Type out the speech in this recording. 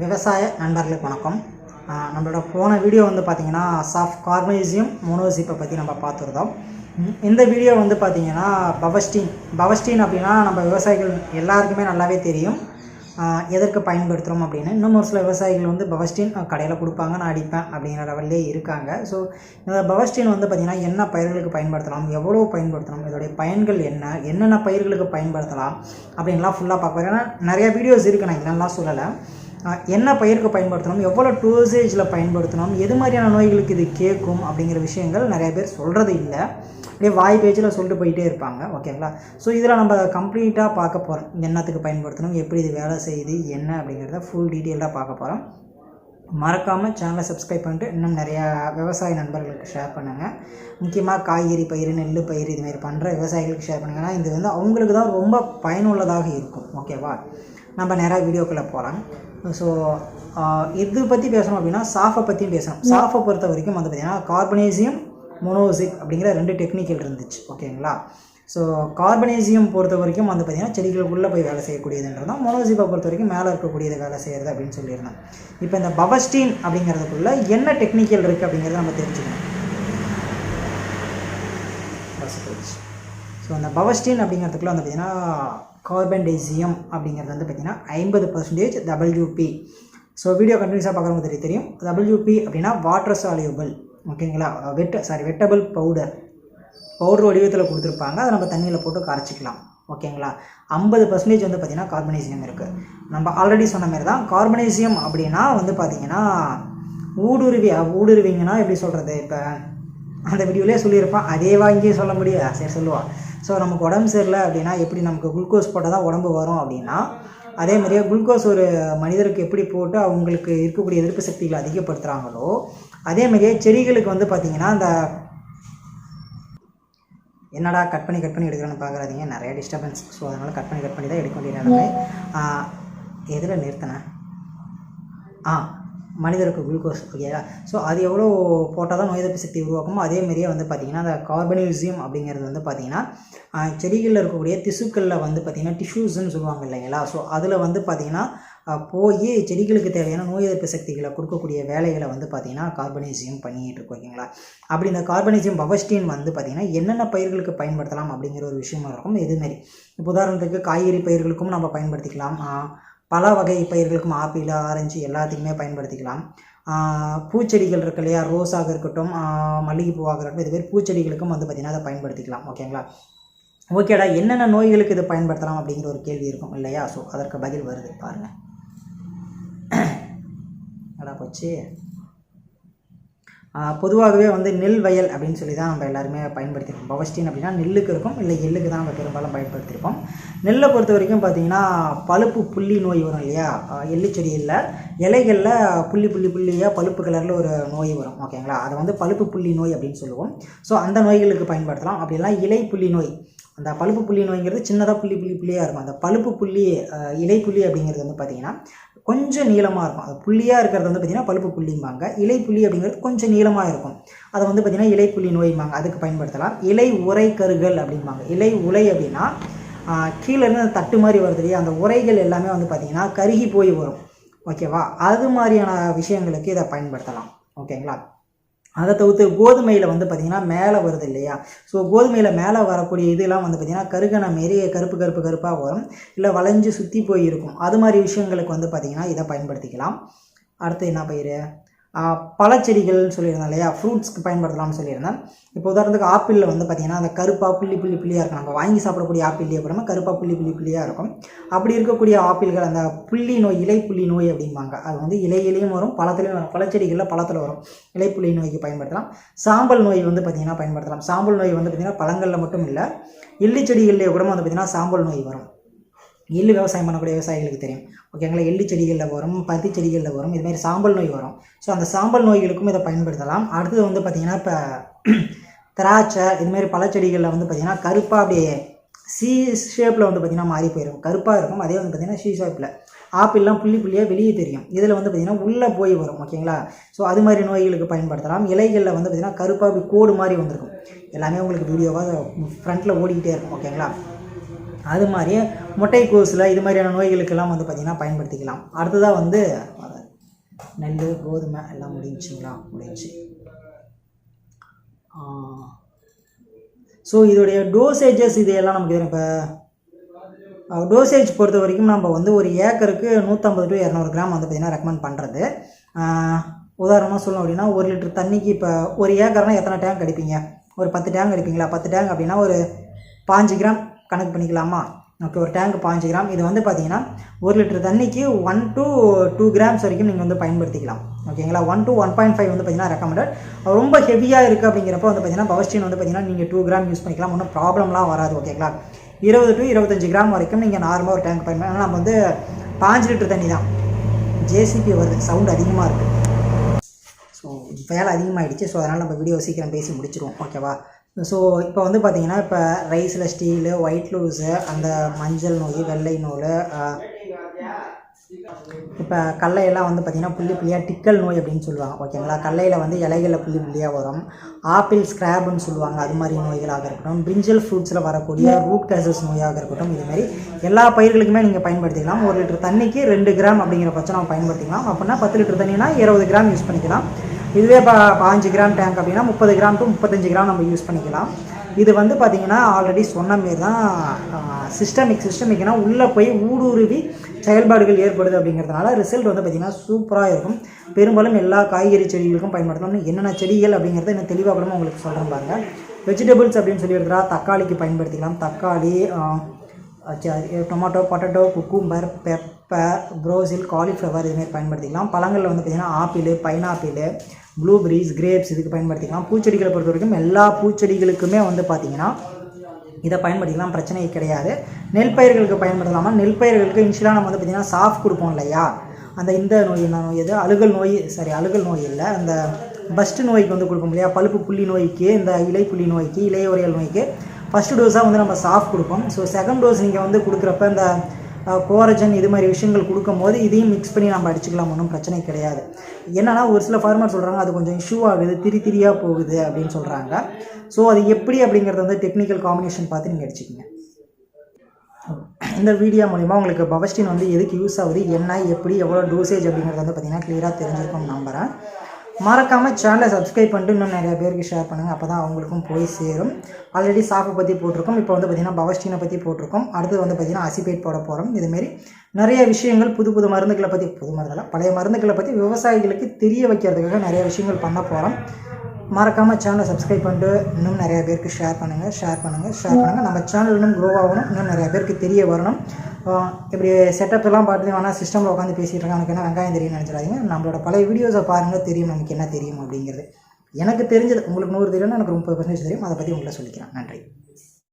விவசாய நண்பர்களுக்கு வணக்கம். நம்மளோட போன வீடியோ வந்து பார்த்தீங்கன்னா சாஃப்ட் கார்மேசியம் மோனோசிப்பை பற்றி நம்ம பார்த்துருந்தோம். இந்த வீடியோ வந்து பார்த்தீங்கன்னா பவஸ்டீன். பவஸ்டீன் அப்படின்னா நம்ம விவசாயிகள் எல்லாருக்குமே நல்லாவே தெரியும். எதற்கு பயன்படுத்துகிறோம் அப்படின்னு. இன்னும் ஒரு சில விவசாயிகள் வந்து பவஸ்டீன் கடையில் கொடுப்பாங்க நான் அடிப்பேன் அப்படிங்கிற லெவல்லே இருக்காங்க. ஸோ இந்த பவஸ்டின் வந்து பார்த்திங்கன்னா என்ன பயிர்களுக்கு பயன்படுத்தலாம் எவ்வளோ பயன்படுத்தலாம் இதோடைய பயன்கள் என்ன என்னென்ன பயிர்களுக்கு பயன்படுத்தலாம் அப்படின்லாம் ஃபுல்லாக பார்க்க ஏன்னா நிறைய வீடியோஸ் இருக்குது நான் இல்லைன்னா சொல்லலை. என்ன பயிருக்கு பயன்படுத்தணும் எவ்வளோ டோசேஜில் பயன்படுத்தணும் எது மாதிரியான நோய்களுக்கு இது கேட்கும் அப்படிங்கிற விஷயங்கள் நிறைய பேர் சொல்கிறது இல்லை. அப்படியே வாய் பேச்சில் சொல்லிட்டு போயிட்டே இருப்பாங்க ஓகேங்களா? ஸோ இதில் நம்ம கம்ப்ளீட்டாக பார்க்க போகிறோம் என்னத்துக்கு பயன்படுத்தணும். எப்படி இது வேலை செய்யுது என்ன அப்படிங்கிறத ஃபுல் டீட்டெயிலாக பார்க்க போகிறோம் மறக்காமல் சேனலை சப்ஸ்கிரைப் பண்ணிட்டு இன்னும் நிறையா விவசாய நண்பர்களுக்கு ஷேர் பண்ணுங்கள் முக்கியமாக காய்கறி பயிர் நெல் பயிர் இதுமாரி பண்ணுற விவசாயிகளுக்கு ஷேர் பண்ணுங்கன்னா இது வந்து அவங்களுக்கு தான் ரொம்ப பயனுள்ளதாக இருக்கும் ஓகேவா? நம்ம நிறையா வீடியோக்குள்ளே போகலாம் ஸோ இது பற்றி பேசணும் அப்படின்னா சாஃபை பற்றியும் பேசணும். சாஃபை பொறுத்த வரைக்கும் வந்து பார்த்திங்கன்னா கார்பனேசியம் மொனோசிக் அப்படிங்கிற ரெண்டு டெக்னிக்கல் இருந்துச்சு ஓகேங்களா? ஸோ கார்பனேசியம் பொறுத்த வரைக்கும் வந்து பார்த்திங்கன்னா செடிகளுக்குள்ளே போய் வேலை செய்யக்கூடியதுன்றது தான். மொனோசிப்பை பொறுத்த வரைக்கும் மேலே இருக்கக்கூடியது வேலை செய்கிறது அப்படின்னு சொல்லியிருந்தேன் இப்போ இந்த பவஸ்டீன் அப்படிங்கிறதுக்குள்ளே என்ன டெக்னிக்கல் இருக்குது அப்படிங்கிறத நம்ம தெரிஞ்சுக்கணும். ஸோ அந்த பவஸ்டீன் அப்படிங்கிறதுக்குள்ள வந்து பார்த்திங்கன்னா கார்பன்டைசியம் அப்படிங்கிறது வந்து பார்த்திங்கன்னா ஐம்பது பர்சன்டேஜ் டபிள்யூபி ஸோ வீடியோ கண்டினியூஸாக பார்க்குறவங்க தெரியும். தெரியும் டபிள்யூபி அப்படின்னா வாட்டர் சாலியூபிள் ஓகேங்களா வெட்ட சாரி வெட்டபிள் பவுடர் பவுடர் வடிவத்தில் கொடுத்துருப்பாங்க. அதை நம்ம தண்ணியில் போட்டு கரைச்சிக்கலாம். ஓகேங்களா ஐம்பது பர்சன்டேஜ் வந்து பார்த்திங்கன்னா கார்பனேசியம் இருக்குது நம்ம ஆல்ரெடி சொன்ன மாதிரி தான் கார்பனேசியம் அப்படின்னா வந்து பார்த்திங்கன்னா ஊடுருவி ஊடுருவிங்கன்னா எப்படி சொல்கிறது இப்போ அந்த வீடியோலேயே சொல்லியிருப்பான். அதே வாங்கியே சொல்ல முடியாது. சரி சொல்லுவாள் ஸோ நமக்கு உடம்பு சரியில்லை அப்படின்னா எப்படி நமக்கு குளுக்கோஸ் போட்டால் தான் உடம்பு வரும் அப்படின்னா அதே மாதிரியே குளுக்கோஸ் ஒரு மனிதருக்கு எப்படி போட்டு அவங்களுக்கு இருக்கக்கூடிய எதிர்ப்பு சக்திகளை அதிகப்படுத்துகிறாங்களோ அதே மாதிரியே செடிகளுக்கு வந்து பார்த்திங்கன்னா அந்த என்னடா கட் பண்ணி கட் பண்ணி எடுக்கிறேன்னு பார்க்குறாதீங்க நிறைய டிஸ்டர்பன்ஸ் ஸோ அதனால் கட் பண்ணி கட் பண்ணி தான் எடுக்க வேண்டிய நிலைமை. எதில் நிறுத்தினேன்? ஆ மனிதருக்கு குளுக்கோஸ் ஓகேயா ஸோ அது எவ்வளோ போட்டால் தான் நோய் எதிர்ப்பு சக்தி உருவாக்குமோ அதே மாதிரியே வந்து பார்த்திங்கன்னா அந்த கார்பனியூசியம் அப்படிங்கிறது வந்து பார்த்திங்கன்னா செடிகளில் இருக்கக்கூடிய திசுக்களில் வந்து பார்த்திங்கன்னா டிஷ்யூஸ்ன்னு சொல்லுவாங்க இல்லைங்களா? ஸோ அதில் வந்து பார்த்திங்கன்னா போய் செடிகளுக்கு தேவையான நோய் எதிர்ப்பு சக்திகளை கொடுக்கக்கூடிய வேலைகளை வந்து பார்த்திங்கன்னா கார்பனேசியம் பண்ணிகிட்டு இருக்கோம் ஓகேங்களா? அப்படி இந்த கார்பனேசியம் பவஸ்டீன் வந்து பார்த்திங்கன்னா என்னென்ன பயிர்களுக்கு பயன்படுத்தலாம் அப்படிங்கிற ஒரு விஷயமா இருக்கும். இதுமாரி இப்போ உதாரணத்துக்கு காய்கறி பயிர்களுக்கும் நம்ம பயன்படுத்திக்கலாம். பல வகை பயிர்களுக்கும் ஆப்பிள் ஆரஞ்சு எல்லாத்துக்குமே பயன்படுத்திக்கலாம். பூச்செடிகள் இருக்கு இல்லையா? ரோஸாக இருக்கட்டும் மல்லிகைப்பூவாக இருக்கட்டும் இதுமாரி பூச்செடிகளுக்கும் வந்து பார்த்திங்கன்னா அதை பயன்படுத்திக்கலாம் ஓகேங்களா? ஓகேடா என்னென்ன நோய்களுக்கு இதை பயன்படுத்தலாம் அப்படிங்கிற ஒரு கேள்வி இருக்கும் இல்லையா? ஸோ அதற்கு பதில் வருது பாருங்கள் அடா போச்சு பொதுவாகவே வந்து நெல் வயல் அப்படின்னு சொல்லி தான் நம்ம எல்லாருமே பயன்படுத்தியிருக்கோம் பவஸ்டின் அப்படின்னா நெல்லுக்கு இருக்கும் இல்லை எள்ளுக்கு தான் நம்ம பெரும்பாலும் பயன்படுத்தியிருப்போம் நெல்லை பொறுத்த வரைக்கும் பார்த்தீங்கன்னா பழுப்பு புள்ளி நோய் வரும் இல்லையா? ஆஹ் எள்ளு இலைகளில் புள்ளி புள்ளி புள்ளியாக பழுப்பு கலரில் ஒரு நோய் வரும் ஓகேங்களா? அதை வந்து பழுப்பு புள்ளி நோய் அப்படின்னு சொல்லுவோம். ஸோ அந்த நோய்களுக்கு பயன்படுத்தலாம். அப்படிலாம் இலை புள்ளி நோய். அந்த பழுப்பு புள்ளி நோய்ங்கிறது சின்னதாக புள்ளி புள்ளி புள்ளியாக இருக்கும். அந்த பழுப்பு புள்ளி ஆஹ் இலை புள்ளி அப்படிங்கிறது வந்து பார்த்திங்கன்னா கொஞ்சம் நீளமாக இருக்கும். அது புள்ளியாக இருக்கிறது வந்து பார்த்திங்கன்னா பழுப்பு புள்ளிம்பாங்க. இலை புள்ளி அப்படிங்கிறது கொஞ்சம் நீளமாக இருக்கும். அதை வந்து பார்த்திங்கன்னா இலை புள்ளி அதுக்கு பயன்படுத்தலாம். இலை உரை கருகள் அப்படிம்பாங்க. இலை உலை அப்படின்னா கீழேருந்து அந்த தட்டு மாதிரி வருது இல்லையா அந்த உரைகள் எல்லாமே வந்து பார்த்திங்கன்னா கருகி போய் வரும். ஓகேவா? அது மாதிரியான விஷயங்களுக்கு இதை பயன்படுத்தலாம். ஓகேங்களா? அதை தவிர்த்து கோதுமையில் வந்து பார்த்திங்கன்னா மேலே வருது இல்லையா? ஸோ கோதுமையில் மேலே வரக்கூடிய இதெல்லாம் வந்து பார்த்திங்கன்னா கருகனை மாரி கருப்பு கருப்பு கருப்பாக வரும். இல்லை வளைஞ்சு சுற்றி போய் இருக்கும் அது மாதிரி விஷயங்களுக்கு வந்து பார்த்திங்கன்னா இதை பயன்படுத்திக்கலாம். அடுத்து என்ன பயிர்? பழச்செடிகள்னு சொல்லியிருந்தேன் இல்லையா? ஃப்ரூட்ஸ்க்கு பயன்படுத்தலாம்னு சொல்லியிருந்தேன். இப்போ உதாரணத்துக்கு ஆப்பிளில் வந்து பார்த்திங்கன்னா அந்த கருப்பாக புள்ளி புள்ளி புள்ளியாக இருக்கும். நம்ம வாங்கி சாப்பிடக்கூடிய ஆப்பிள்லேயே கூட கருப்பாக புள்ளி புள்ளி புள்ளியாக இருக்கும். அப்படி இருக்கக்கூடிய ஆப்பிள்கள் அந்த புள்ளி நோய் இலை புள்ளி நோய் அப்படிம்பாங்க. அது வந்து இலையிலையும் வரும் பழத்துலையும் வரும். பழச்செடிகளில் பழத்தில் வரும். இலை புள்ளி நோய்க்கு பயன்படுத்தலாம். சாம்பல் நோய் வந்து பார்த்திங்கன்னா பயன்படுத்தலாம். சாம்பல் நோய் வந்து பார்த்திங்கன்னா பழங்களில் மட்டும் இல்லை எள்ளி செடிகள்லேயே கூட வந்து பார்த்திங்கன்னா சாம்பல் நோய் வரும். எள்ளு விவசாயம் பண்ணக்கூடிய விவசாயிகளுக்கு தெரியும். ஓகேங்களா எள்ளு செடிகளில் வரும் பருத்தி செடிகளில் வரும் இதுமாதிரி சாம்பல் நோய் வரும். ஸோ அந்த சாம்பல் நோய்களுக்கும் இதை பயன்படுத்தலாம். அடுத்தது வந்து பார்த்திங்கன்னா இப்போ திராட்சை இதுமாரி பழச்செடிகளில் வந்து பார்த்திங்கன்னா கருப்பாக அப்படியே சி ஷேப்பில் வந்து பார்த்திங்கன்னா மாறி போயிடும் கருப்பாக இருக்கும் அதே வந்து பார்த்திங்கன்னா சி ஷேப்பில் ஆப்பிள்லாம் புள்ளி புள்ளியாக வெளியே தெரியும். இதில் வந்து பார்த்திங்கன்னா உள்ளே போய் வரும் ஓகேங்களா ஸோ அது மாதிரி நோய்களுக்கு பயன்படுத்தலாம். இலைகளில் வந்து பார்த்திங்கன்னா கருப்பாக கோடு மாதிரி வந்திருக்கும். எல்லாமே உங்களுக்கு வீடியோவாக ஃப்ரண்ட்டில் ஓடிக்கிட்டே இருக்கும் ஓகேங்களா அது மாதிரியே முட்டைக்கோஸில் இது மாதிரியான நோய்களுக்கெல்லாம் வந்து பார்த்திங்கன்னா பயன்படுத்திக்கலாம். அடுத்ததாக வந்து நெல் கோதுமை எல்லாம் முடிஞ்சுங்களா? முடிஞ்சு. ஸோ இதோடைய டோசேஜஸ் இதையெல்லாம் நமக்கு தெரியும் இப்போ டோசேஜ் பொறுத்த வரைக்கும் நம்ம வந்து ஒரு ஏக்கருக்கு நூற்றம்பது டு இரநூறு கிராம் வந்து பார்த்திங்கன்னா ரெக்கமெண்ட் பண்ணுறது உதாரணமாக சொல்லணும் அப்படின்னா ஒரு லிட்டர் தண்ணிக்கு இப்போ ஒரு ஏக்கர்னால் எத்தனை டேங்க் அடிப்பீங்க? ஒரு பத்து டேங்க் அடிப்பீங்களா? பத்து டேங்க் அப்படின்னா ஒரு பாஞ்சு கிராம். கணக்கு பண்ணிக்கலாமா? ஓகே ஒரு டேங்க் பாஞ்சு கிராம் இது வந்து பார்த்தீங்கன்னா ஒரு லிட்டர் தண்ணிக்கு ஒன் டு டூ கிராம்ஸ் வரைக்கும் நீங்கள் வந்து பயன்படுத்திக்கலாம். ஓகேங்களா one to one point five வந்து பார்த்தீங்கன்னா ரெக்கமெண்டட் ரொம்ப ஹெவியாக இருக்குது அப்படிங்கிறப்ப வந்து பார்த்தீங்கன்னா பவர்ஸ்டீன் வந்து பார்த்தீங்கன்னா நீங்கள் டூ கிராம் யூஸ் பண்ணிக்கலாம். ஒன்றும் ப்ராப்ளம்லாம் வராது ஓகேங்களா இருபது டு இருபத்தஞ்சு கிராம் வரைக்கும் நீங்கள் நார்மலாக ஒரு டேங்க் பயன்படுத்தி நம்ம வந்து பாஞ்சு லிட்டர் தண்ணி தான். ஜேசிபி வருது. சவுண்ட் அதிகமாக இருக்குது ஸோ வேலை அதிகமாகிடுச்சு ஸோ அதனால் நம்ம வீடியோ சீக்கிரம் பேசி முடிச்சிருவோம். ஓகேவா ஸோ இப்போ வந்து பார்த்தீங்கன்னா இப்போ ரைஸில் ஸ்டீலு ஒயிட் லூஸு அந்த மஞ்சள் நோய் வெள்ளை நூல் இப்போ கடலையெல்லாம் வந்து பார்த்திங்கன்னா புள்ளி புள்ளியாக டிக்கல் நோய் அப்படின்னு சொல்லுவாங்க ஓகேங்களா? கடலையில் வந்து இலைகளில் புள்ளி புள்ளியாக வரும். ஆப்பிள் ஸ்க்ராப்னு சொல்லுவாங்க அது மாதிரி நோய்களாக இருக்கட்டும். பிரிஞ்சல் ஃப்ரூட்ஸில் வரக்கூடிய ரூட் கேசஸ் நோயாக இருக்கட்டும் இதுமாரி எல்லா பயிர்களுக்குமே நீங்கள் பயன்படுத்திக்கலாம். ஒரு லிட்டர் தண்ணிக்கு ரெண்டு கிராம் அப்படிங்கிற பட்சம் நம்ம பயன்படுத்திக்கலாம். அப்படின்னா பத்து லிட்டர் தண்ணினா இருபது கிராம் யூஸ் பண்ணிக்கலாம். இதுவே இப்போ பாஞ்சு கிராம் டேங்க் அப்படின்னா முப்பது கிராம் டு முப்பத்தஞ்சு கிராம் நம்ம யூஸ் பண்ணிக்கலாம். இது வந்து பார்த்திங்கன்னா ஆல்ரெடி சொன்ன மாரி தான் சிஸ்டமிக் சிஸ்டமிக்னால் உள்ளே போய் ஊடுருவி செயல்பாடுகள் ஏற்படுது அப்படிங்கிறதுனால ரிசல்ட் வந்து பார்த்திங்கன்னா சூப்பராக இருக்கும். பெரும்பாலும் எல்லா காய்கறி செடிகளுக்கும் பயன்படுத்தணும் என்னென்ன செடிகள் அப்படிங்கிறத இன்னும் தெளிவாக கூட உங்களுக்கு சொல்கிறேன் பாருங்க. வெஜிடபிள்ஸ் அப்படின்னு சொல்லி எடுத்துட்டா தக்காளிக்கு பயன்படுத்திக்கலாம். தக்காளி tomato potato cucumber pepper broccoli cauliflower இதுமாரி பயன்படுத்திக்கலாம். பழங்களில் வந்து பார்த்திங்கன்னா ஆப்பிள் பைனாப்பிள் ப்ளூபெரிஸ் கிரேப்ஸ் இதுக்கு பயன்படுத்திக்கலாம். பூச்செடிகளை பொறுத்த வரைக்கும் எல்லா பூச்செடிகளுக்குமே வந்து பார்த்திங்கன்னா இதை பயன்படுத்திக்கலாம் பிரச்சனை கிடையாது. நெல் பயிர்களுக்கு பயன்படுத்தலாமா? நெல் பயிர்களுக்கு இன்ஷியலாக நம்ம வந்து பார்த்திங்கன்னா சாஃப் கொடுப்போம் இல்லையா? அந்த இந்த நோய் என்ன நோய் எது? அழுகல் நோய் சாரி அழுகல் நோய் இல்லை. அந்த பஸ்ட் நோய்க்கு வந்து கொடுப்போம் இல்லையா? பழுப்பு புள்ளி நோய்க்கு இந்த இலை புள்ளி நோய்க்கு இலையுறையல் நோய்க்கு. ஃபஸ்ட்டு டோஸாக வந்து நம்ம சாஃப் கொடுப்போம். ஸோ செகண்ட் டோஸ் நீங்கள் வந்து கொடுக்குறப்ப இந்த கோரஜன் இது மாதிரி விஷயங்கள் கொடுக்கும் போது இதையும் மிக்ஸ் பண்ணி நம்ம அடிச்சுக்கலாம் ஒன்றும் பிரச்சனை கிடையாது. என்னன்னா ஒரு சில ஃபார்மர் சொல்கிறாங்க அது கொஞ்சம் இஷ்யூ ஆகுது திரி திரியாக போகுது அப்படின்னு சொல்கிறாங்க ஸோ அது எப்படி அப்படிங்கிறத வந்து டெக்னிக்கல் காம்பினேஷன் பார்த்து நீங்கள் அடிச்சுக்கோங்க. இந்த வீடியோ மூலிமா உங்களுக்கு பவஸ்டின் வந்து எதுக்கு யூஸ் ஆகுது என்ன எப்படி எவ்வளோ டோசேஜ் அப்படிங்கிறது வந்து பார்த்தீங்கன்னா க்ளியராக தெரிஞ்சிருக்கும் நம்புகிறேன் மறக்காமல் சேனலை சப்ஸ்கிரைப் பண்ணிட்டு இன்னும் நிறைய பேருக்கு ஷேர் பண்ணுங்கள் அப்போ தான் அவங்களுக்கும் போய் சேரும். ஆல்ரெடி சாஃபை பற்றி போட்டிருக்கோம். இப்போ வந்து பார்த்திங்கன்னா பவஸ்டீனை பற்றி போட்டிருக்கோம். அடுத்து வந்து பார்த்திங்கன்னா அசிபேட் போட போகிறோம் இதுமாரி நிறைய விஷயங்கள் புது புது மருந்துகளை பற்றி புது மருந்துகளை பழைய மருந்துகளை பற்றி விவசாயிகளுக்கு தெரிய வைக்கிறதுக்காக நிறைய விஷயங்கள் பண்ண போகிறோம் மறக்காமல் சேனலை சப்ஸ்கிரைப் பண்ணிட்டு இன்னும் நிறைய பேருக்கு ஷேர் பண்ணுங்கள் ஷேர் பண்ணுங்கள் ஷேர் பண்ணுங்கள் நம்ம சேனல் இன்னும் க்ரோ ஆகணும். இன்னும் நிறைய பேருக்கு தெரிய வரணும். இப்படி செட்டப் எல்லாம் பார்த்து வேணால் சிஸ்டமில் உட்காந்து பேசிகிட்டு இருக்காங்க. எனக்கு என்ன வெங்காயம் தெரியும்னு நினச்சிடாதீங்க. நம்மளோட பழைய வீடியோஸை பாருங்கள் தெரியும் நமக்கு என்ன தெரியும் அப்படிங்கிறது. எனக்கு தெரிஞ்சது. உங்களுக்கு நூறு தெரியும்னா எனக்கு முப்பது பர்சன்டேஜ் தெரியும். அதை பற்றி உங்களை சொல்லிக்கிறேன். நன்றி.